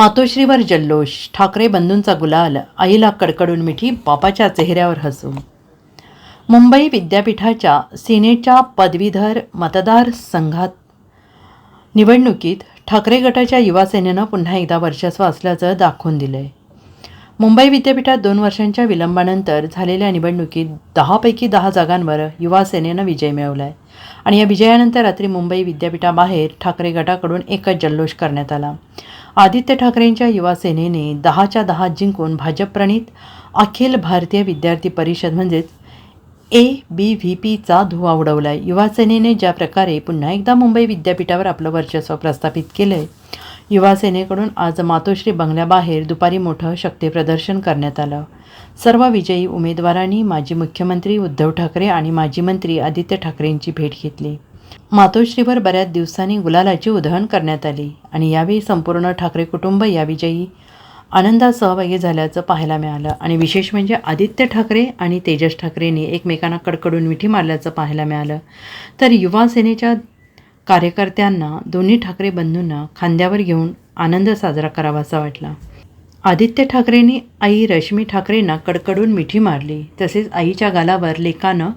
मातोश्रीवर जल्लोष. ठाकरे बंधूंचा गुलाल. आईला कडकडून मिठी बापाच्या चेहऱ्यावर हसू मुंबई विद्यापीठाच्या सिनेटच्या पदवीधर मतदारसंघात निवडणुकीत ठाकरे गटाच्या युवा सेनेनं पुन्हा एकदा वर्चस्व असल्याचं दाखवून दिलंय. मुंबई विद्यापीठात दोन वर्षांच्या विलंबानंतर झालेल्या निवडणुकीत दहापैकी दहा जागांवर युवा सेनेनं विजय मिळवला आहे आणि या विजयानंतर रात्री मुंबई विद्यापीठाबाहेर ठाकरे गटाकडून एकच जल्लोष करण्यात आला. आदित्य ठाकरेंच्या युवा सेनेने दहाच्या दहा जिंकून भाजपप्रणीत अखिल भारतीय विद्यार्थी परिषद म्हणजेच ए बी व्ही पीचा धुवा उडवलाय. युवा सेनेने ज्या प्रकारे पुन्हा एकदा मुंबई विद्यापीठावर आपलं वर्चस्व प्रस्थापित केलं आहे युवासेनेकडून आज मातोश्री बंगल्याबाहेर दुपारी मोठं शक्तीप्रदर्शन करण्यात आलं. सर्व विजयी उमेदवारांनी माजी मुख्यमंत्री उद्धव ठाकरे आणि माजी मंत्री आदित्य ठाकरेंची भेट घेतली. मातोश्रीवर बऱ्याच दिवसांनी गुलालाची उधळण करण्यात आली आणि यावेळी संपूर्ण ठाकरे कुटुंब या विजयी आनंदात सहभागी झाल्याचं पाहायला मिळालं आणि विशेष म्हणजे आदित्य ठाकरे आणि तेजस ठाकरेंनी एकमेकांना कडकडून मिठी मारल्याचं पाहायला मिळालं. तर युवा सेनेच्या कार्यकर्त्यांना दोन्ही ठाकरे बंधूंना खांद्यावर घेऊन आनंद साजरा करावासा वाटला. आदित्य ठाकरेंनी आई रश्मी ठाकरेंना कडकडून मिठी मारली. तसेच आईच्या गालावर लेकानं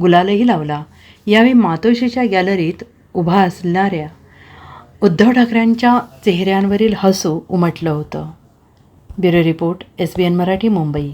गुलालही लावला. यावेळी मातोश्रीच्या गॅलरीत उभा असणाऱ्या उद्धव ठाकरेंच्या चेहऱ्यांवरील हसू उमटलं होतं. Bureau report S B N Marathi Mumbai.